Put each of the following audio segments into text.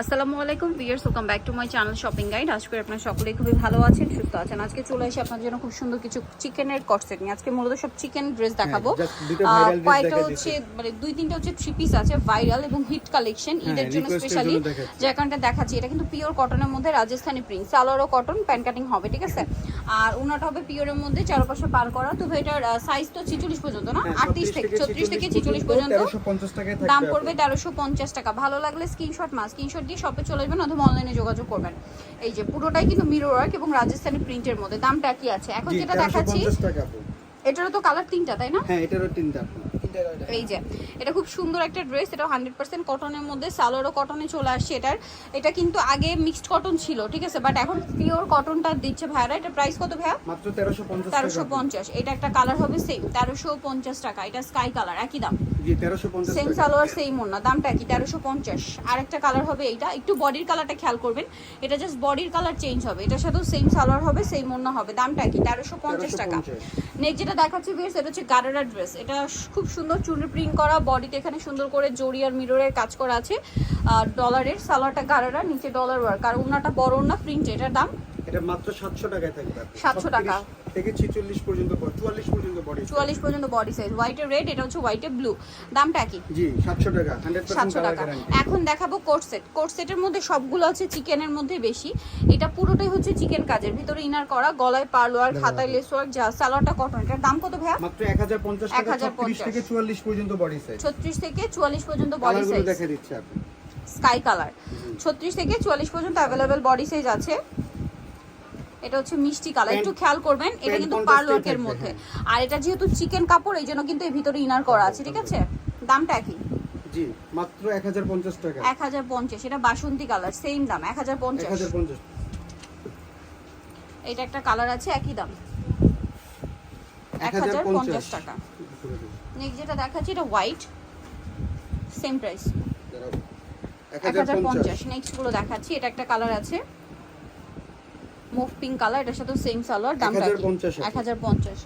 আসসালামু আলাইকুম viewers welcome back to my channel shopping guide করে আপনারা সকলেই খুবই ভালো আছেন সুস্থ আছেন। আজকে চলে এসে আপনার জন্য খুব সুন্দর কিছু চিকেনের কটসেট নিয়ে। আজকে মূলত সব চিকেন ড্রেস দেখাবো। just দুটো আহ, viral dress কয়টা দেখা হচ্ছে মানে দুই তিনটা হচ্ছে থ্রি পিস আছে ভাইরাল এবং হিট কালেকশন হ্যাঁ, ঈদের জন্য স্পেশালি। যে কারণটা দেখাচ্ছি। এটা কিন্তু পিওর কটনের মধ্যে রাজস্থানি প্রিন্ট সালোয়ারও কটন প্যান্ট কাটিং হবে ঠিক আছে? আর উনাটা হবে পিওরের মধ্যে চারপাশে পার করা। তো এটার সাইজ তো ছিচল্লিশ পর্যন্ত না? হ্যাঁ, আটত্রিশ থেকে ছত্রিশ থেকে ছিচল্লিশ পর্যন্ত। 1350 টাকায় থাকবে দাম। পড়বে তেরোশো পঞ্চাশ টাকা। ভালো লাগলে স্ক্রিনশট মাস স্ক্রিনশট দিয়ে শপে চলে আসবেন অথবা অনলাইনে যোগাযোগ করবেন। এই যে পুরোটাই কিন্তু মিরর ওয়ার্ক এবং রাজস্থানি প্রিন্টের মধ্যে দামটা কি আছে? এখন যেটা দেখাচ্ছি 1350 টাকা আপু। এটারও তো কালার তিনটা তাই না? হ্যাঁ এটারও তিনটা এই যে এটা খুব সুন্দর একটা ড্রেস এটা হান্ড্রেড পার্সেন্ট কটনের মধ্যে সালোয়ারও কটনে চলে আসছে এটার। এটা কিন্তু আগে মিক্সড কটন ছিল ঠিক আছে? বাট এখন পিওর কটনটা দিচ্ছে ভাইয়ারা। এটা প্রাইস কত ভাইয়া? মাত্র তেরোশো পঞ্চাশ এটা একটা কালার হবে সেম তেরোশো পঞ্চাশ টাকা। এটা স্কাই কালার একই দাম। জি 1350 সেম সালোয়ার সেম ওড়না। দামটা কি তেরোশো পঞ্চাশ। আরেকটা কালার হবে এইটা। একটু বডির কালারটা খেয়াল করবেন। এটা জাস্ট বডির কালার চেঞ্জ হবে। এটার সাথেও সেম সালোয়ার হবে সেম ওড়না হবে। দামটা কি তেরোশো পঞ্চাশ টাকা। নেক্সট যেটা দেখাচ্ছি ভিউয়ার্স এটা হচ্ছে গারারা ড্রেস এটা খুব সুন্দর চুনি প্রিন্ট করা বডিতে এখানে সুন্দর করে জরি আর মিররের কাজ করা আছে। আর ডলারের সালোয়ারটা গারারা নিচে ডলার ওয়ার্ক আর ওড়নাটা বড় ওড়না প্রিন্ট এটার দাম এটা মাত্র 700 টাকায় থাকবে। 700 টাকা। 36 থেকে 46 পর্যন্ত 44 পর্যন্ত বডি চুয়াল্লিশ পর্যন্ত বডি সাইজ হোয়াইটের রেড এটা হচ্ছে হোয়াইটের ব্লু দামটা কি? জি 700 টাকা 100% সাতশো টাকা। এখন দেখাবো কোট সেট কোট সেটের মধ্যে সবগুলো আছে চিকেনের মধ্যে বেশি। এটা পুরোটাই হচ্ছে চিকেন কাজের। ভিতরে ইনার করা গলায় পার্লোয়ার খাতায় লেস ওয়ার্ক যা সালোয়ারটা কটন এটার দাম কত ভাইয়া? মাত্র 1050 টাকা 1050 36 থেকে 44 পর্যন্ত বডি সাইজ ছত্রিশ থেকে চুয়াল্লিশ পর্যন্ত বডি সাইজ দেখা দিচ্ছে আপনি স্কাই কালার ছত্রিশ থেকে চুয়াল্লিশ পর্যন্ত অ্যাভেলেবেল বডি সাইজ আছে। এটা হচ্ছে মিষ্টি কালার। একটু খেয়াল করবেন এটা কিন্তু পার্লোয়ার্কের মধ্যে। হ্যাঁ। আর এটা যেহেতু চিকেন কাপড় এই জন্য কিন্তু এর ভিতরে ইনার করা আছে ঠিক আছে? দামটা একই? জি মাত্র 1050 টাকা। এক হাজার পঞ্চাশ এটা বাসন্তী কালার সেম দাম এক হাজার পঞ্চাশ। 1050 এটা একটা কালার আছে একই দাম। এক হাজার পঞ্চাশ। 1050 টাকা। নেক্সট যেটা দেখাচ্ছি এটা হোয়াইট সেম প্রাইস এক হাজার 1050 পঞ্চাশ। নেক্সটগুলো দেখাচ্ছি এটা একটা কালার আছে। মুভ পিঙ্ক কালার এটার সাথে সেম সালোয়ার দামটা 1050 এক হাজার পঞ্চাশ।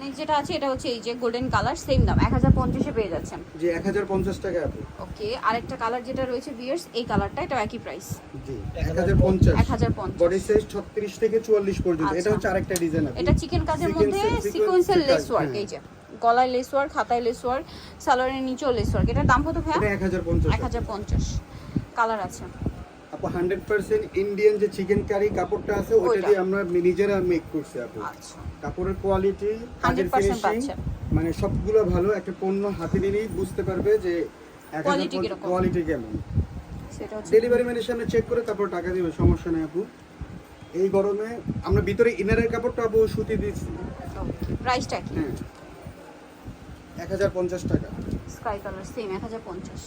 নেক্সট যেটা আছে এটা হচ্ছে এই যে গোল্ডেন কালার সেম দাম এক হাজার পঞ্চাশে পেয়ে যাচ্ছেন। জি 1050 টাকা ওকে আরেকটা কালার যেটা রয়েছে বিয়ার্স এই কালারটা এটা একই প্রাইস জি 1050 এক হাজার পঞ্চাশ। বডি সাইজ 36 থেকে 44 পর্যন্ত। এটা আচ্ছা। হচ্ছে আরেকটা ডিজাইন এটা চিকেন কাজের মধ্যে সিকোয়েন্সের লেস ওয়ার্ক। এই যে। গলায় লেস ওয়ার্ক হাতায় লেস ওয়ার্ক সালোয়ারের নিচেও লেস ওয়ার্ক এটার দাম কত ভাইয়া? এটা 1050 এক হাজার পঞ্চাশ। কালার আছে। আপু 100% ইন্ডিয়ান যে চিকেন কারি কাপড়টা আছে ওটা দিয়ে আমরা নিজেরা মেক করছি আপু। আচ্ছা। কাপড়ের কোয়ালিটি 100% পাচ্ছেন। মানে সবগুলো ভালো একটা পণ্য হাতে নিলেই বুঝতে পারবে যে। কোয়ালিটি কেমন। ডেলিভারি ম্যানের সামনে চেক করে তারপর টাকা দিবে সমস্যা নেই আপু। এই গরমে আমরা ভিতরে ইনারের কাপড়টা আপু সুতি দিচ্ছি। প্রাইসটা কি? হ্যাঁ। এক হাজার পঞ্চাশ টাকা। স্কাই কালার সেম এক হাজার পঞ্চাশ।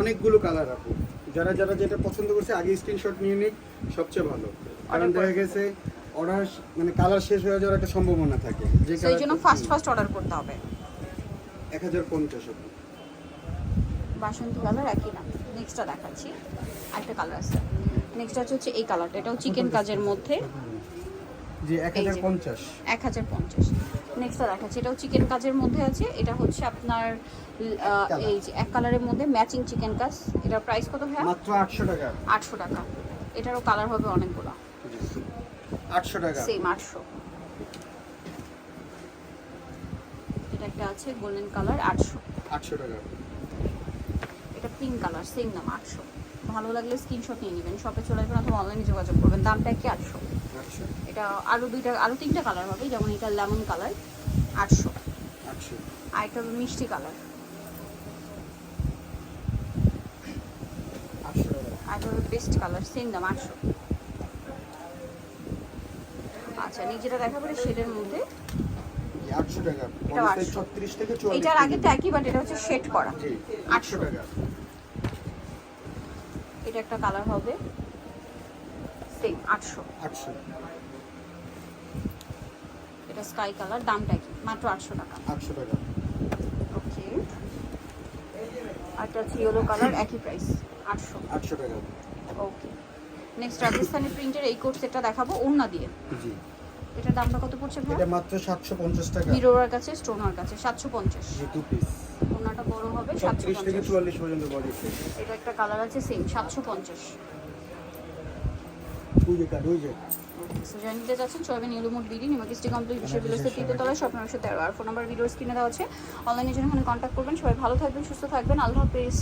অনেকগুলো কালার আপু। যারা যারা যেটা পছন্দ করছে আগে স্ক্রিনশট নিয়ে নিক সবচেয়ে ভালো। কারণ দেখা গেছে অর্ডার মানে কালার শেষ হয়ে যাওয়ার একটা সম্ভাবনা থাকে। যে এই জন্য ফার্স্ট ফার্স্ট অর্ডার করতে হবে। এক হাজার পঞ্চাশ আপু বাসন্তী কালার একই না। নেক্সটটা দেখাচ্ছি। আরেকটা কালার আছে। নেক্সট আছে হচ্ছে এই কালারটা এটাও চিকেন কাজের মধ্যে। জি এক হাজার যে। পঞ্চাশ। এক হাজার পঞ্চাশ। নেক্সটটা দেখাচ্ছি। এটাও চিকেন কাজের মধ্যে আছে। এটা হচ্ছে আপনার এই যে এক কালারের মধ্যে ম্যাচিং চিকেন কাজ। এটার প্রাইস কত ভাইয়া? মাত্র আটশো টাকা। আটশো টাকা। এটারও কালার হবে অনেকগুলো। আটশো টাকা। সেম আটশো। এটা একটা আছে গোল্ডেন কালার আটশো। আটশো টাকা। এটা পিঙ্ক কালার সেম দাম আটশো। ভালো লাগলে স্ক্রিনশট নিয়ে নেবেন শপে চলে আসবেন অথবা অনলাইনে যোগাযোগ করবেন। দামটা কি আটশো। এটা আরও দুইটা আরও তিনটা কালার হবে যেমন এটা লেমন কালার আটশো। আর একটা হবে মিষ্টি কালার আর পেস্ট কালার সেম দাম আটশো। আচ্ছা দেখা পরে শেডের মধ্যে। আটশো টাকা। এটার আগে তো একই বাট এটা হচ্ছে শেড করা। আটশো। টাকা। এটা একটা কালার হবে সেম আটশো। আটশো। এটা স্কাই কালার দামটা কি মাত্র আটশো টাকা। আটশো টাকা। ওকে আরটা হচ্ছে ইয়েলো কালার একই প্রাইস আটশো। আটশো টাকা। ওকে নেক্সট রাজস্থানি প্রিন্টের এই কোট সেটটা দেখাবো ওড়না দিয়ে। জি। এটার দামটা কত পড়ছে ভাই? এটা মাত্র সাতশো পঞ্চাশ টাকা। মিরোর কাছে স্টোনার কাছে সাতশো পঞ্চাশ। জি টু পিস ওনাটা বড় হবে সাতশো ছত্রিশ থেকে পঞ্চাশ। চুয়াল্লিশ পর্যন্ত বডি এটা একটা কালার আছে সেম সাতশো পঞ্চাশ। ওই যে কার্ড ওই যে। সো যারা নিতে যাচ্ছেন চলবেন নীলুমুট বিডি নিমাকিস্টি কমপ্লেক্স বিশ্বের বিলসের তৃতীয়তলায় স্বপ্ন একশো তেরো। আর ফোন নাম্বার ভিডিওর স্ক্রিনে দেওয়া আছে। অনলাইনে জন্য এখানে কন্ট্যাক্ট করবেন সবাই ভালো থাকবেন সুস্থ থাকবেন। আল্লাহ হাফেজ।